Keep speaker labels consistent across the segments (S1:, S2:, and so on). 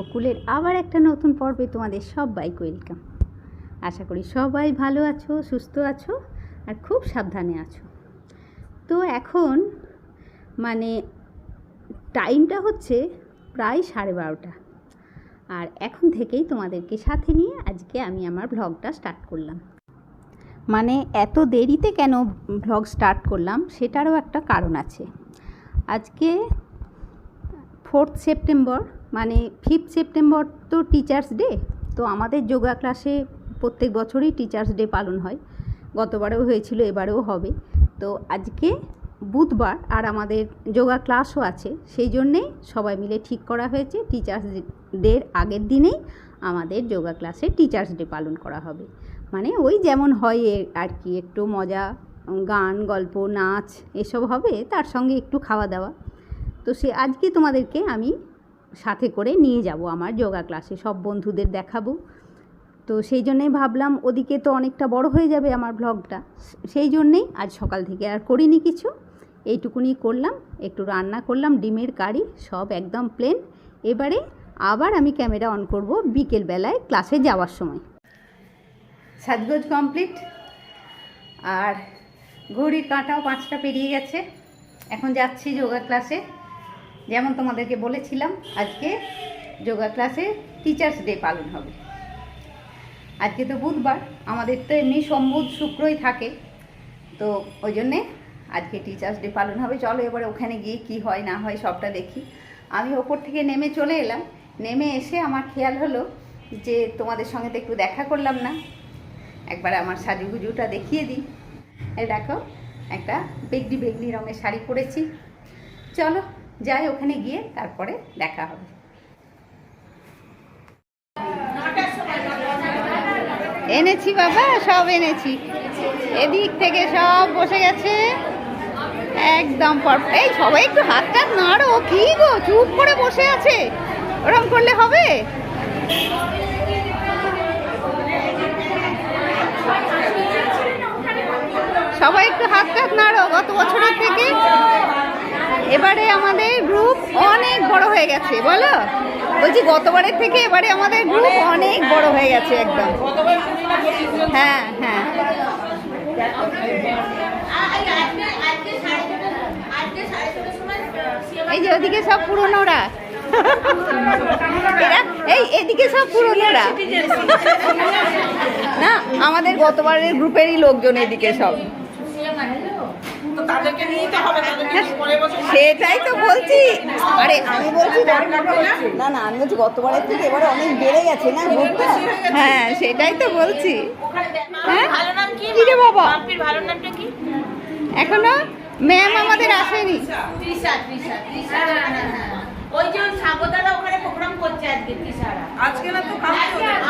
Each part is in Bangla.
S1: বকুলের আবার একটা নতুন পর্বে তোমাদের সবাই ওয়েলকাম আশা করি সবাই ভালো আছো, সুস্থ আছো আর খুব সাবধানে আছো। তো এখন মানে টাইমটা হচ্ছে প্রায় সাড়ে বারোটা। আর এখন থেকেই তোমাদেরকে সাথে নিয়ে আজকে আমি আমার ভ্লগটা স্টার্ট করলাম। মানে এত দেরিতে কেন ভ্লগ স্টার্ট করলাম সেটারও একটা কারণ আছে। আজকে ফোর্থ সেপ্টেম্বর মানে ফিফথ সেপ্টেম্বর তো টিচার্স ডে তো আমাদের যোগা ক্লাসে প্রত্যেক বছরই টিচার্স ডে পালন হয়। গতবারেও হয়েছিল, এবারেও হবে। তো আজকে বুধবার আর আমাদের যোগা ক্লাসও আছে, সেই জন্যেই সবাই মিলে ঠিক করা হয়েছে টিচার্স ডের আগের দিনেই আমাদের যোগা ক্লাসে টিচার্স ডে পালন করা হবে। মানে ওই যেমন হয় আর কি, একটু মজা, গান, গল্প, নাচ, এসব হবে, তার সঙ্গে একটু খাওয়া দাওয়া। তো সে, আজকে তোমাদেরকে আমি সাথে করে নিয়ে যাব আমার যোগা ক্লাসে, সব বন্ধুদের দেখাবো। তো সেই জন্যেই ভাবলাম ওদিকে তো অনেকটা বড় হয়ে যাবে আমার ব্লগটা সেই জন্যেই আজ সকাল থেকে আর করিনি কিছু। এইটুকুনি করলাম, একটু রান্না করলাম, ডিমের কারি, সব একদম প্লেন এবারে আবার আমি ক্যামেরা অন করব বিকেল বেলায় ক্লাসে যাওয়ার সময়। সাজগোজ কমপ্লিট আর ঘড়ির কাঁটাও পাঁচটা পেরিয়ে গেছে। এখন যাচ্ছি যোগা ক্লাসে যেমন তোমাদেরকে বলেছিলাম, আজকে যোগা ক্লাসে টিচার্স ডে পালন হবে। আজকে তো বুধবার, আমাদের তো এমনি সোমবুধ শুক্রই থাকে, তো ওই জন্যে আজকে টিচার্স ডে পালন হবে। চলো এবারে ওখানে গিয়ে কি হয়, না হয় সবটা দেখি। আমি ওপর থেকে নেমে চলে এলাম। নেমে এসে আমার খেয়াল হলো যে তোমাদের সঙ্গে তো একটু দেখা করলাম না। একবার আমার সাজুগুজুটা দেখিয়ে দিই। দেখো, একটা বেগলি বেগলি রঙের শাড়ি পরেছি। চলো যাই, ওখানে গিয়ে তারপরে দেখা হবে। এনেছি বাবা, সব এনেছি। এদিক থেকে সব বসে গেছে। একদম এই সবাই একটু হাত টাত নাড়ো। কি গো, চুপ করে বসে আছে? ওরম করলে হবে? সবাই একটু হাত টাত নাড়ো। গত বছরের থেকে এবারে আমাদের গ্রুপ অনেক বড় হয়ে গেছে, বলো? বলছি গতবারের থেকে এবারে আমাদের গ্রুপ অনেক বড় হয়ে গেছে একদম। হ্যাঁ হ্যাঁ। এই যে ওদিকে সব পুরনোরা। এই এদিকে সব পুরনোরা। না, আমাদের গতবারের গ্রুপেরই লোকজন এদিকে সব
S2: তো তাদেরকে নিয়েই তো হবে তাদেরকে নিয়ে পরের বছর
S1: সেটাই তো বলছি। আরে আমি বলছি না না আমি বলছি গতবারের থেকে এবারে অনেক বেড়ে গেছে না গ্রুপটা হ্যাঁ সেটাই তো বলছি। হ্যাঁ?
S2: কি?
S1: রে বাবা?
S2: ভালো নামটা কি?
S1: এখনও? ম্যাম আমাদের আসেনি।
S2: ত্রিশা ত্রিশা তৃষা ওই যে ওখানে প্রোগ্রাম করছে আজকে
S3: আজকে না তো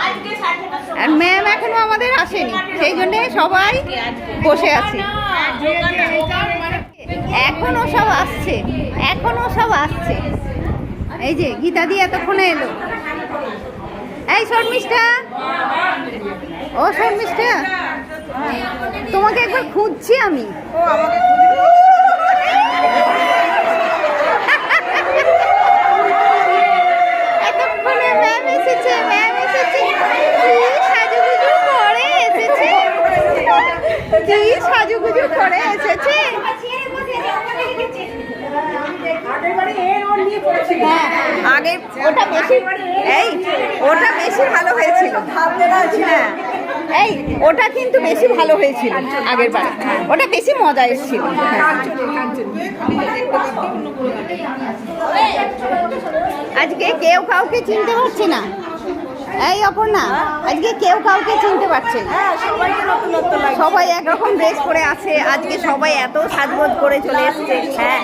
S2: আজকে সময়।
S1: আর ম্যাম এখনও আমাদের আসেনি। সেই জন্য সবাই বসে আছি। এখনও সব আসছে। এখনও সব আসছে। এই যে গীতা দি এতক্ষণে এলো। এই শর্মিষ্ঠা। ও শর্মিষ্ঠা। তোমাকে একবার খুঁজছি আমি।
S3: ও আমাকে
S1: এতক্ষণে ম্যাম এসেছে ম্যাম এসেছে কি সাজুগুজু এসেছে? হ্যাঁ আগে ওটা এই, ওটা বেশি ভালো হ্যাঁ এই, ওটা কিন্তু বেশি ভালো হয়েছিল আগের বার ওটা বেশি মজা এসেছিল। আজকে কেউ কাউকে চিনতে পারছে না? এই অপর্ণা আজকে কেউ কাউকে চিনতে পারছে না।
S3: লাগে
S1: সবাই একরকম ড্রেস পরে আছে আজকে সবাই এত সাজগোজ করে চলে এসছে। হ্যাঁ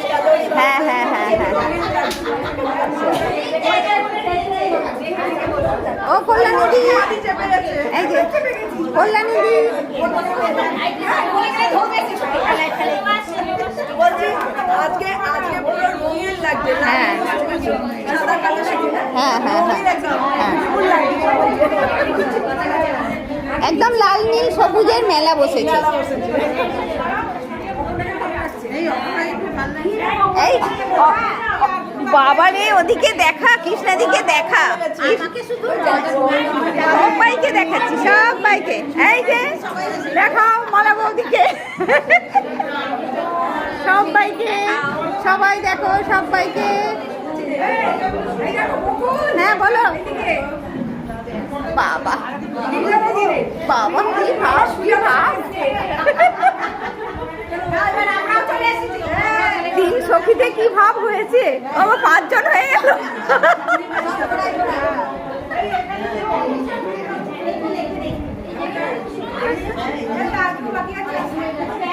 S1: হ্যাঁ হ্যাঁ হ্যাঁ হ্যাঁ। ও কল্যাণী এই যে
S3: আজকে আজকে পুরো রঙিন লাগছে না
S1: হ্যাঁ। হ্যাঁ হ্যাঁ হ্যাঁ
S3: একদম
S1: হ্যাঁ।
S3: সবাইকে।
S1: একদম লাল নীল সবুজের মেলা বসেছে এই বাবা রে ওদিকে দেখা কৃষ্ণাদিকে দেখা সবাইকে দেখাচ্ছি সবাইকে এই যে দেখাও মালা বৌদিকে সবাইকে, সবাই দেখো, সবাইকে। হ্যাঁ বলো। বাবা। বাবা, কি ভাব কি ভাব তিন সখীতে কি ভাব হয়েছে? বাবা, পাঁচজন হয়ে গেল।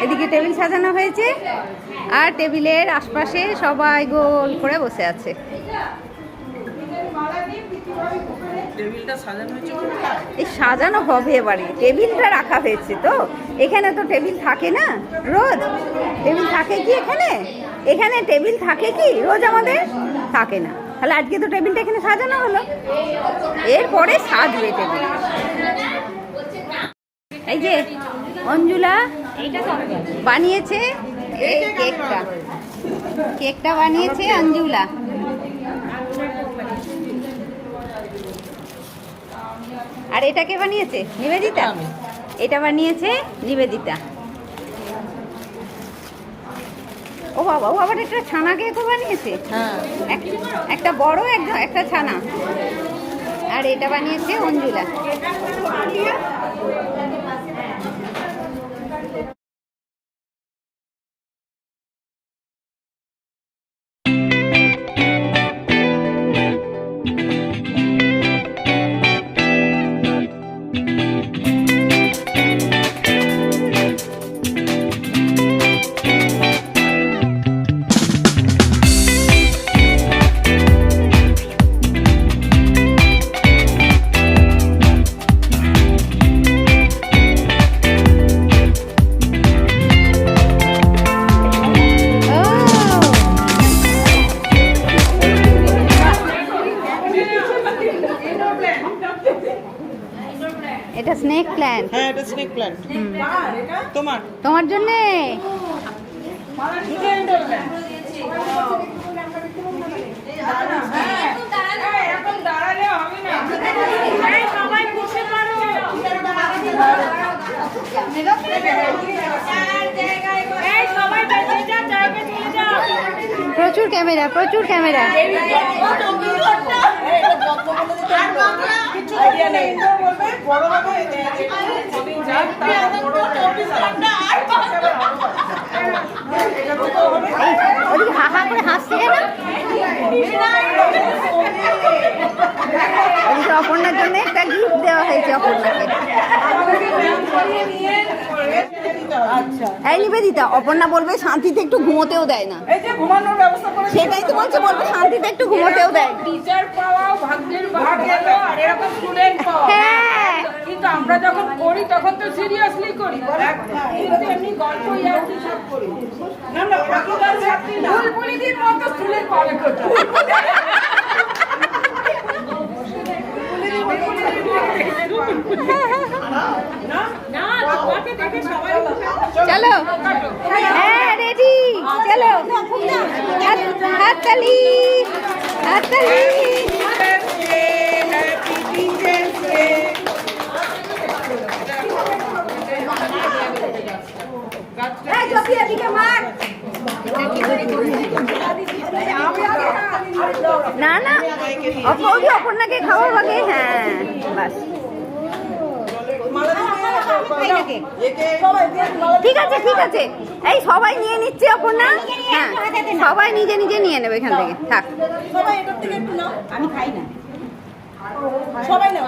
S1: এদিকে টেবিল সাজানো হয়েছে। আর টেবিলের আশপাশে সবাই গোল করে বসে আছে? এই সাজানো হবে এবারে। টেবিলটা রাখা হয়েছে তো? এখানে তো টেবিল থাকে না? রোজ? টেবিল থাকে কি এখানে? এখানে টেবিল থাকে কি? রোজ আমাদের? থাকে না। তাহলে আজকে তো টেবিলটা এখানে সাজানো হলো। এরপরে সাজবে টেবিল। এই যে অঞ্জুলা বানিয়েছে। এই কেকটা। কেকটা বানিয়েছে অঞ্জুলা। আর এটা কে বানিয়েছে? নিবেদিতা? এটা বানিয়েছে নিবেদিতা। ও বাবা ও আবার একটা ছানা কেকও বানিয়েছে?
S3: হ্যাঁ।
S1: একটা বড় একটা একটা ছানা। আর এটা বানিয়েছে অঞ্জুলা। স্নেক প্ল্যান্ট
S3: হ্যাঁ এটা স্নেক প্ল্যান্ট তোমার
S1: তোমার জন্যে প্রচুর ক্যামেরা প্রচুর ক্যামেরা
S3: কিছু আইডিয়া নেই বলবে বড় হবে
S1: করে হাসছে কেন অপর্ণার জন্য একটা গিফট দেওয়া হয়েছে অপর্ণাকে।
S3: আচ্ছা।
S1: এই নিবেদিতা অপর্ণা বলবে শান্তিতে একটু ঘুমোতেও দেয় না।
S3: এই যে ঘুমানোর ব্যবস্থা করে
S1: সেটাই তো বলছে বলবে শান্তিতে একটু ঘুমোতেও দেয়
S4: টিচার পাওয়াও ভাগ্যের ভাগ এরকম স্টুডেন্ট পাওয়া
S1: হ্যাঁ।
S4: কিন্তু আমরা যখন করি তখন তো সিরিয়াসলি করি। এমনি গল্প ইয়ার্কি সব করি।
S3: না না
S4: মতো
S1: চলো। হ্যাঁ রেডি চলো। হাত- হাততালি হাততালি না না অপৌদি অপর্ণাকে খাওয়ার আগে হ্যাঁ বাস। ঠিক আছে ঠিক আছে। এই সবাই নিয়ে নিচ্ছে, অপর্ণা। হ্যাঁ সবাই নিজে নিজে নিয়ে নেবে এখান থেকে। থাক।
S3: সবাই না। সবাই নাও।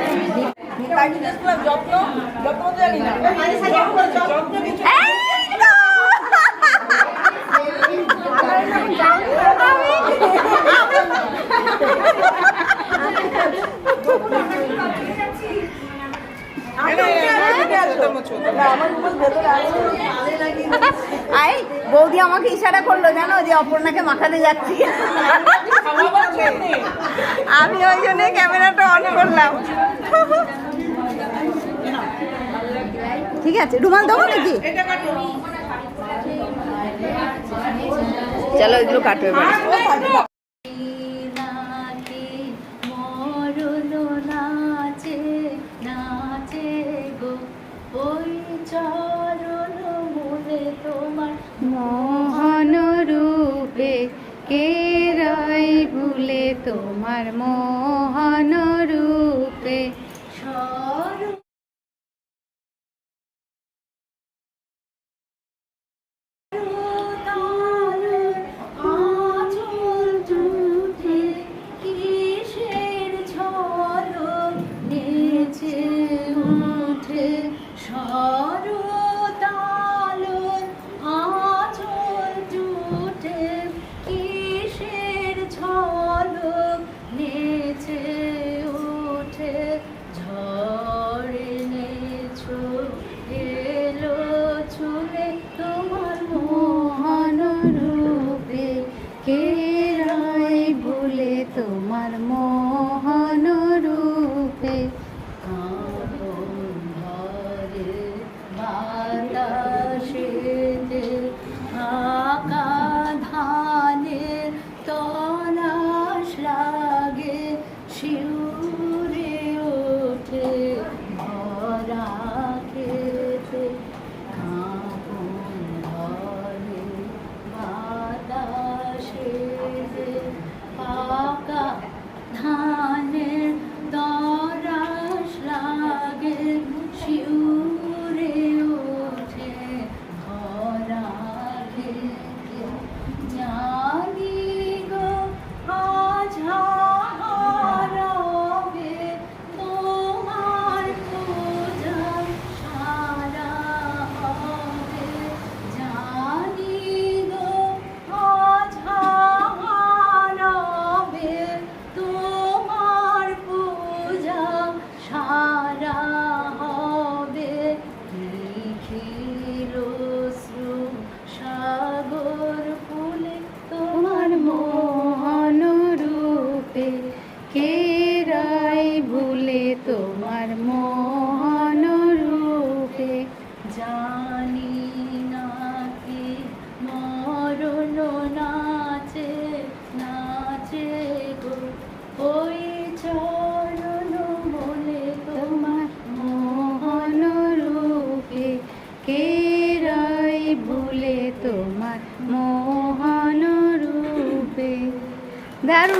S5: আই বৌদি আমাকে ইশারা করল জানো যে অপর্ণাকে মাখাতে যাচ্ছি। আমি ওই জন্য ক্যামেরাটা অন করলাম। ঠিক আছে? রুমাল দেবো নাকি? চলো এগুলো কাটো মোহন রূপে কে রাই ভুলে তোমার মোহন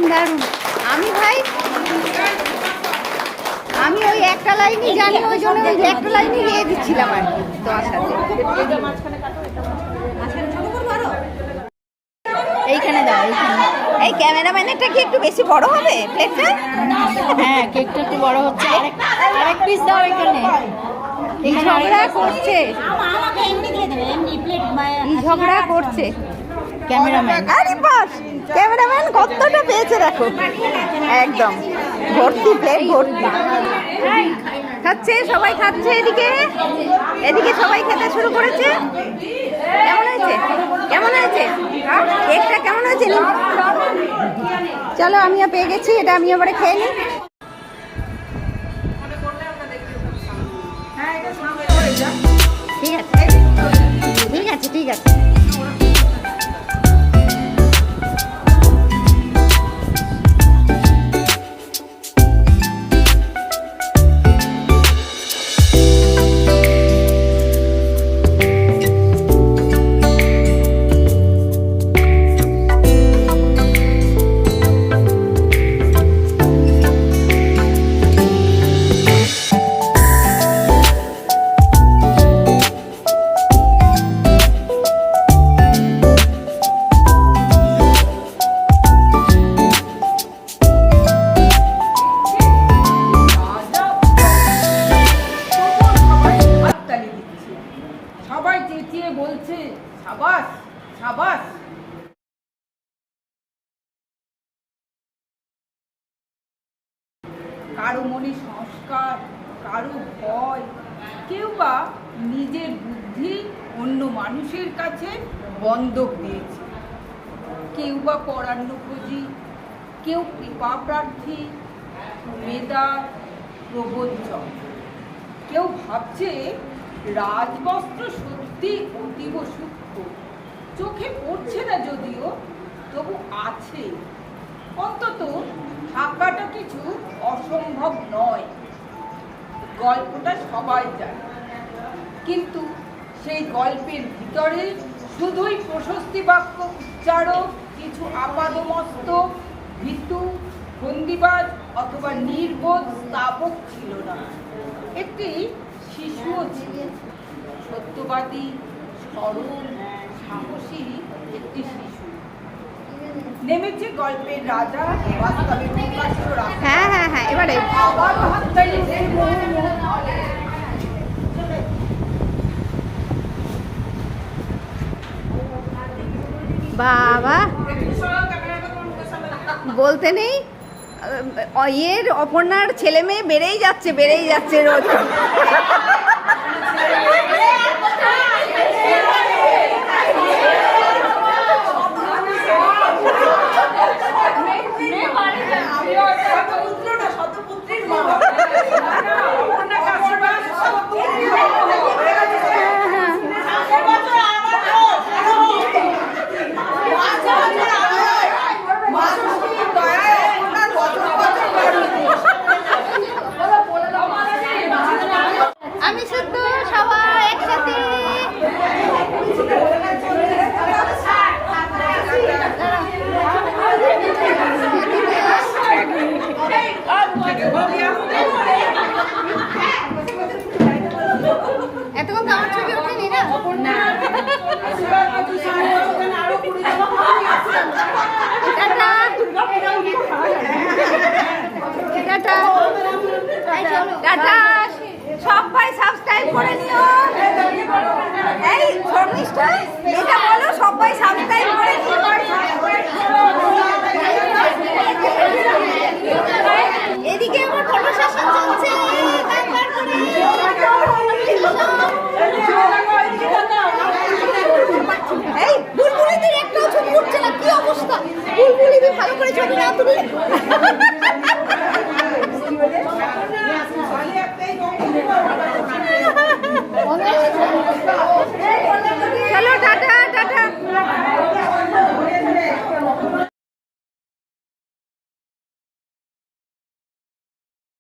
S5: দারুণ দারুণ। আমি ভাই আমি ওই একটা লাইনই জানি ওই জন্য ওই একটা লাইনই গিয়ে দিচ্ছিলাম আর কি তোমার সাথে। এইখানে দাও এইখানে। এই ক্যামেরাম্যানেরটা কি একটু বেশি বড় হবে প্লেটটা?
S3: হ্যাঁ কেকটা একটু বড় হচ্ছে। আরেক আরেক পিস দাও এখানে।
S5: এই ঝগড়া করছে। এই ঝগড়া করছে।
S3: ক্যামেরাম্যান।
S5: আরে বাস, ক্যামেরাম্যান কতটা পেয়েছে দেখো। একদম, ভর্তি, প্লেট ভর্তি। খাচ্ছে, সবাই খাচ্ছে এদিকে। এদিকে সবাই খেতে শুরু করেছে। কেমন হয়েছে? কেমন হয়েছে? কেকটা কেমন হয়েছে? চলো, আমিও পেয়ে গেছি, এটা আমি এবারে খেয়ে নিই। ঠিক আছে ঠিক আছে ঠিক আছে।
S4: কেউ বা পরান্নভোজী কেউ কৃপা প্রার্থী মেদার প্রবঞ্চক কেউ ভাবছে রাজবস্ত্র সত্যি অতীব সূক্ষ্ম, চোখে পড়ছে না যদিও, তবু আছে। অন্তত থাকাটা কিছু অসম্ভব নয়। গল্পটা সবাই জানে। কিন্তু সেই গল্পের ভিতরে শুধুই প্রশস্তি বাক্য উচ্চারক কিছু আপাদমস্ত ভীতু ফন্দিবাজ অথবা নির্বোধ স্থাপক ছিল না। একটি শিশুও ছিল। সত্যবাদী সরল সাহসী একটি শিশু। নেমেছে গল্পের রাজা বাস্তবে প্রকাশ্য রাজা।
S1: হ্যাঁ হ্যাঁ হ্যাঁ এবারে।
S4: আবার
S1: বাবা। বলতে নেই। ইয়ের অপর্ণার ছেলে মেয়ে বেড়েই যাচ্ছে বেড়েই যাচ্ছে রোজ। también.